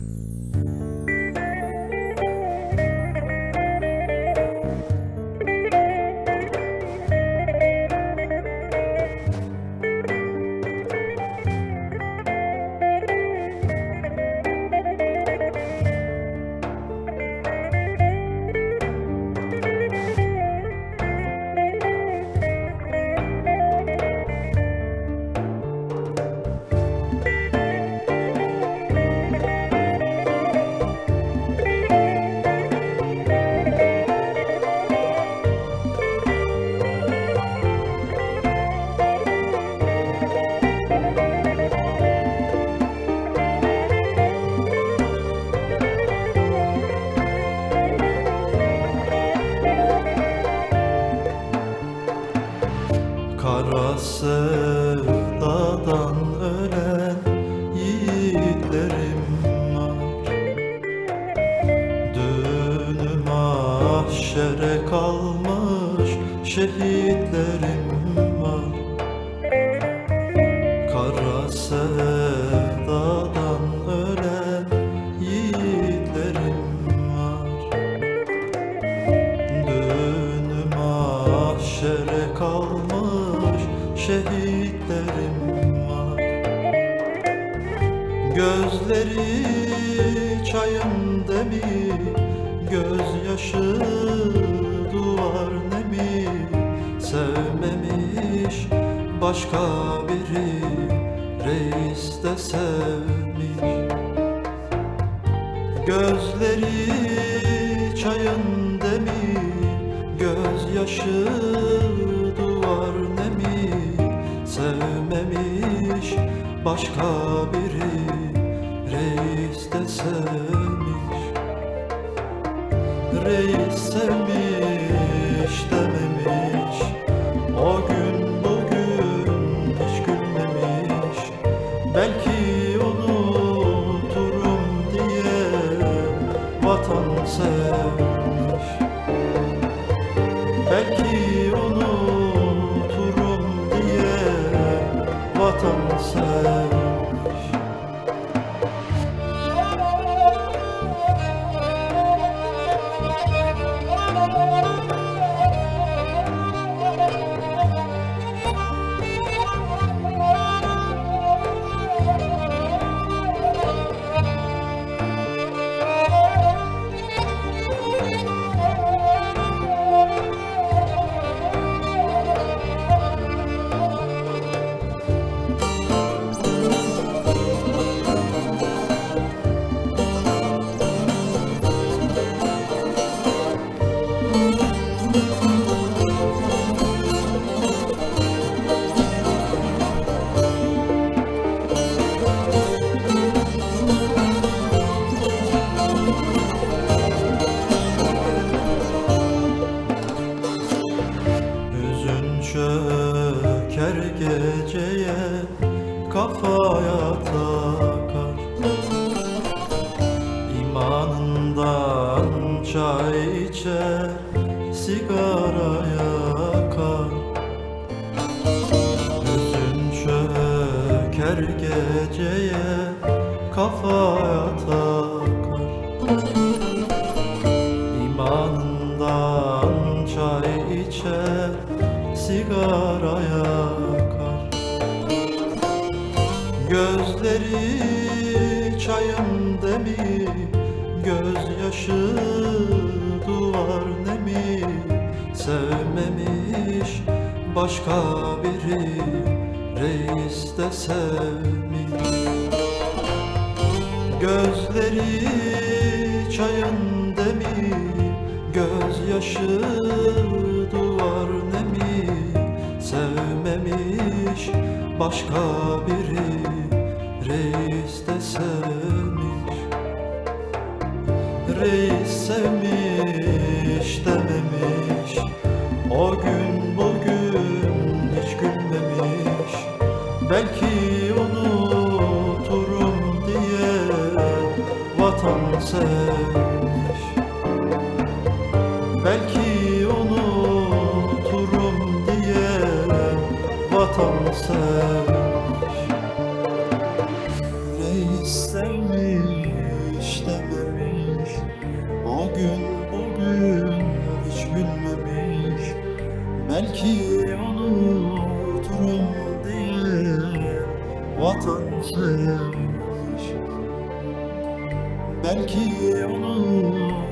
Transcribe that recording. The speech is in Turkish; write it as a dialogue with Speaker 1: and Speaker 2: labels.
Speaker 1: Mm. Sevdadan ölen yiğitlerim var. Düğünü mahşere kalmış şehitlerim var. Kara sevdadan ölen yiğitlerim var. Dönü mahşere kalmış şehitlerim var. Gözleri çayın demi Gözyaşı duvar nemi. Sevmemiş başka biri Reis de sevmiş. Gözleri çayın demi Gözyaşı başka biri Reis de sevmiş Reis sevmiş dememiş. O gün bugün hiç gülmemiş. Belki unuturum diye vatan sevmiş. Belki unuturum çöker geceye kafaya takar. İmanından çay içer sigara yakar. Hüzün çöker geceye kafaya takar Gözleri çayın demi, gözyaşı duvar nemi. Sevmemiş başka biri, reis de sevmiş Gözleri çayın demi Gözyaşı duvar nemi Sevmemiş başka biri Reis de sevmiş. Reis sevmiş dememiş O gün bugün hiç gülmemiş. Belki sevmiş. Yüreği sevmiş dememiş. O gün hiç gülmemiş. Belki unuturum diye Vatan sevmiş. Belki unuturum